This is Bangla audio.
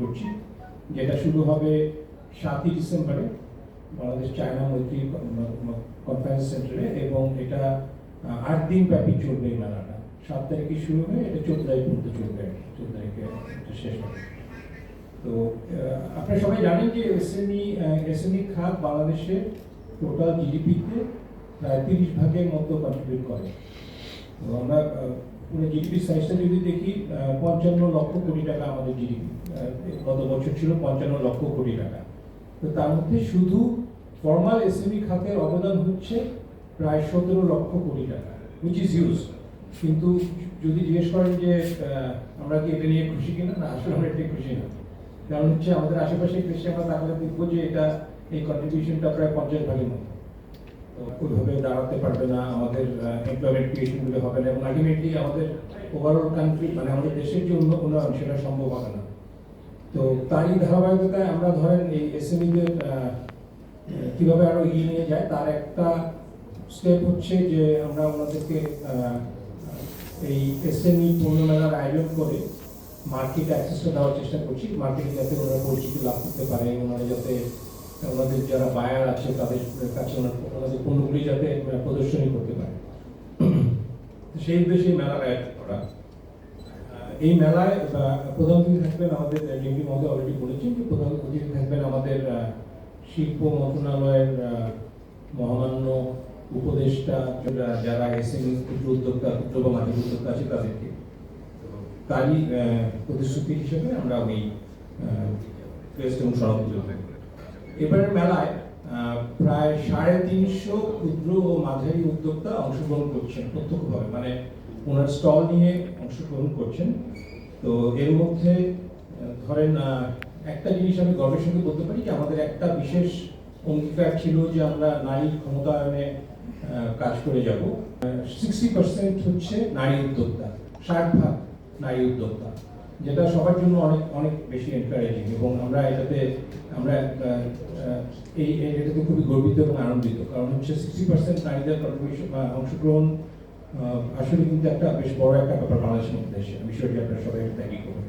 করছি। যেটা শুরু হবে সাতই ডিসেম্বরে বাংলাদেশ চায়না মৈত্রী কনফারেন্স সেন্টারে এবং এটা আট দিন ব্যাপী চলবে এই মেলাটা। সাত তারিখে শুরু হয়ে এটা চোদ্দ তারিখ পর্যন্ত চলবে চোদ্দ তারিখে শেষ হবে। তো আপনারা সবাই জানেন যে এসএমই এসএমই খাত বাংলাদেশের টোটাল জিডিপিতে প্রায় তিরিশ ভাগের মতো কন্ট্রিবিউট করে। আমরা পুরো জিডিপি সাইজটা যদি দেখি পঞ্চান্ন লক্ষ কোটি টাকা আমাদের জিডিপি গত বছর ছিল পঞ্চান্ন লক্ষ কোটি টাকা। তো তার মধ্যে শুধু ফর্মাল এসএমই খাতের অবদান হচ্ছে প্রায় সতেরো লক্ষ কোটি টাকা উইচ ইজ ইউজ কিন্তু যদি জিজ্ঞেস করেন যে আমরা কি এটা নিয়ে খুশি কিনা? না, আসলে আমরা এটা খুশি না। কারণ হচ্ছে আমাদের আশেপাশে দেশে আমরা তাহলে দেখব যে এটা, এই কন্ট্রিবিউশনটা প্রায় পঞ্চাশ ভাগের মতো। দাঁড়াতে পারবে না, আমাদের এমপ্লয়মেন্ট ক্রিয়েশনগুলো হবে না এবং আলটিমেটলি আমাদের ওভারঅল কান্ট্রি মানে আমাদের দেশের যে উন্ন- উন্নয়ন সেটা সম্ভব হবে না। তো তারই ধারাবাহিকতায় আমরা ধরেন এই এসএমইদের কীভাবে আরও এগিয়ে নিয়ে যায়, তার একটা স্টেপ হচ্ছে যে আমরা ওনাদেরকে এই এসএমই পণ্য মেলার আয়োজন করে মার্কেট অ্যাক্সেসটা দেওয়ার চেষ্টা করছি মার্কেটে যাতে ওনারা পরিচিতি লাভ করতে পারে, ওনারা যাতে ওনাদের যারা বায়ার আছে, তাদের কাছে ওনাদের পণ্যগুলি যাতে প্রদর্শনী করতে পারে। সেই উদ্দেশ্যে মেলার আয়োজন করা। এই মেলায় প্রধান অতিথি থাকবেন আমাদের ডিপি মহোদয় অলরেডি বলেছেন যে প্রধান অতিথি থাকবেন আমাদের শিল্প মন্ত্রণালয়ের মহামান্য উপদেষ্টা, যারা- এসএমই ক্ষুদ্র উদ্যোক্তা ক্ষুদ্র বা মাঝারি উদ্যোক্তা আছে তাদেরকে। তারই প্রতিশ্রুতি হিসেবে আমরা ওই ক্রেস্ট এবং সড়ক এবারের মেলায় প্রায় সাড়ে তিনশো ক্ষুদ্র ও মাঝারি উদ্যোক্তা অংশগ্রহণ করছেন প্রত্যক্ষভাবে। মানে ওনার স্টল নিয়ে অংশগ্রহণ করছেন। তো এর মধ্যে ধরেন একটা জিনিস আমি গর্বের সঙ্গে বলতে পারি যে আমাদের একটা বিশেষ অঙ্গীকার ছিল যে আমরা নারী ক্ষমতায়নে কাজ করে যাব। সিক্সটি পার্সেন্ট হচ্ছে নারী উদ্যোক্তা, ষাট ভাগ নারী উদ্যোক্তা। যেটা সবার জন্য অনেক অনেক বেশি এনকারেজিং এবং আমরা এটাতে, আমরা এই এটাতে খুবই গর্বিত এবং আনন্দিত। কারণ হচ্ছে সিক্সটি পার্সেন্ট নারীদের কন্ট্রিবিউশন বা অংশগ্রহণ আসলে কিন্তু একটা বেশ বড় একটা ব্যাপার বাংলাদেশের মধ্যে এসে। আপনারা সবাই ত্যাগই করবেন।